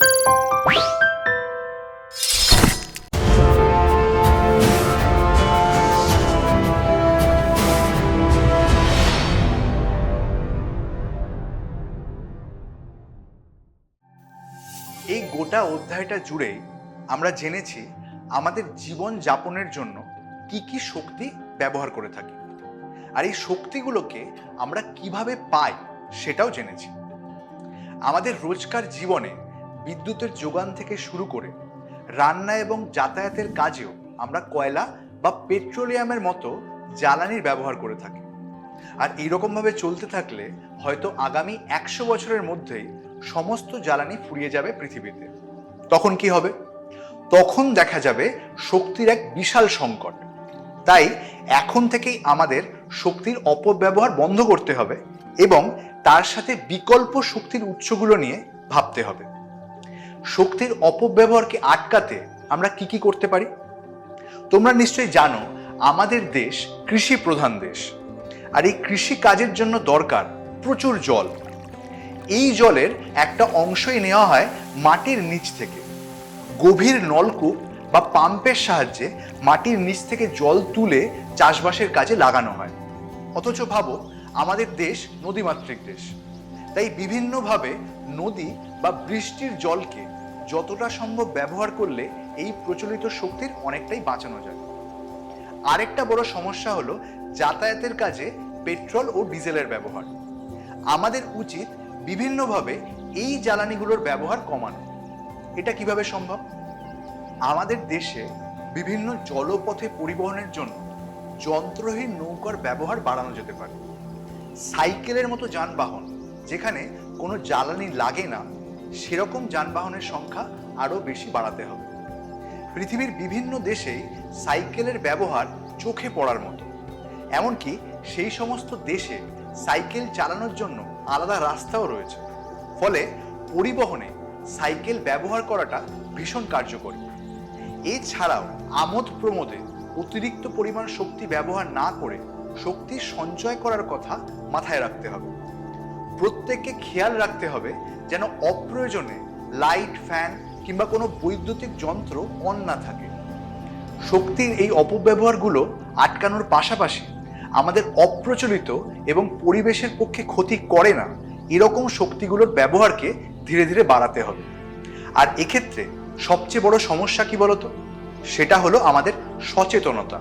এই গোটা অধ্যায়টা জুড়ে আমরা জেনেছি আমাদের জীবন যাপনের জন্য কি কি শক্তি ব্যবহার করে থাকি। আর এই শক্তিগুলোকে আমরা কীভাবে পাই সেটাও জেনেছি। আমাদের রোজকার জীবনে বিদ্যুতের যোগান থেকে শুরু করে রান্না এবং যাতায়াতের কাজেও আমরা কয়লা বা পেট্রোলিয়ামের মতো জ্বালানির ব্যবহার করে থাকি। আর এইরকমভাবে চলতে থাকলে হয়তো আগামী একশো বছরের মধ্যেই সমস্ত জ্বালানি ফুরিয়ে যাবে পৃথিবীতে। তখন কি হবে? তখন দেখা যাবে শক্তির এক বিশাল সংকট। তাই এখন থেকেই আমাদের শক্তির অপব্যবহার বন্ধ করতে হবে এবং তার সাথে বিকল্প শক্তির উৎসগুলো নিয়ে ভাবতে হবে। শক্তির অপব্যবহারকে আটকাতে আমরা কি কি করতে পারি? তোমরা নিশ্চয়ই জানো, আমাদের দেশ কৃষি প্রধান দেশ। আর এই কৃষি কাজের জন্য দরকার প্রচুর জল। এই জলের একটা অংশই নেওয়া হয় মাটির নিচ থেকে। গভীর নলকূপ বা পাম্পের সাহায্যে মাটির নিচ থেকে জল তুলে চাষবাসের কাজে লাগানো হয়। অথচ ভাবো, আমাদের দেশ নদীমাতৃক দেশ। তাই বিভিন্নভাবে নদী বা বৃষ্টির জলকে যতটা সম্ভব ব্যবহার করলে এই প্রচলিত শক্তির অনেকটাই বাঁচানো যায়। আরেকটা বড় সমস্যা হলো যাতায়াতের কাজে পেট্রোল ও ডিজেলের ব্যবহার। আমাদের উচিত বিভিন্নভাবে এই জ্বালানিগুলোর ব্যবহার কমানো। এটা কীভাবে সম্ভব? আমাদের দেশে বিভিন্ন জলপথে পরিবহনের জন্য যন্ত্রহীন নৌকার ব্যবহার বাড়ানো যেতে পারে। সাইকেলের মতো যানবাহন যেখানে কোনো জ্বালানি লাগে না, সেরকম যানবাহনের সংখ্যা আরও বেশি বাড়াতে হবে। পৃথিবীর বিভিন্ন দেশেই সাইকেলের ব্যবহার চোখে পড়ার মতো। এমনকি সেই সমস্ত দেশে সাইকেল চালানোর জন্য আলাদা রাস্তাও রয়েছে। ফলে পরিবহনে সাইকেল ব্যবহার করাটা ভীষণ কার্যকরী। এছাড়াও আমোদ প্রমোদে অতিরিক্ত পরিমাণ শক্তি ব্যবহার না করে শক্তি সঞ্চয় করার কথা মাথায় রাখতে হবে। প্রত্যেককে খেয়াল রাখতে হবে যেন অপ্রয়োজনে লাইট, ফ্যান কিংবা কোনো বৈদ্যুতিক যন্ত্র অন না থাকে। শক্তির এই অপব্যবহারগুলো আটকানোর পাশাপাশি আমাদের অপ্রচলিত এবং পরিবেশের পক্ষে ক্ষতি করে না এরকম শক্তিগুলোর ব্যবহারকে ধীরে ধীরে বাড়াতে হবে। আর এক্ষেত্রে সবচেয়ে বড় সমস্যা কি বলতো? সেটা হলো আমাদের সচেতনতা।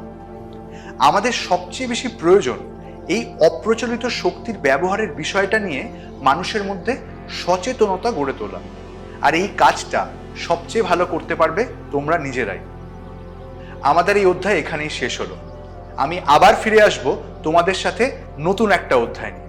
আমাদের সবচেয়ে বেশি প্রয়োজন এই অপ্রচলিত শক্তির ব্যবহারের বিষয়টা নিয়ে মানুষের মধ্যে সচেতনতা গড়ে তোলা। আর এই কাজটা সবচেয়ে ভালো করতে পারবে তোমরা নিজেরাই। আমাদের এই অধ্যায় এখানেই শেষ হলো। আমি আবার ফিরে আসব তোমাদের সাথে নতুন একটা অধ্যায় নিয়ে।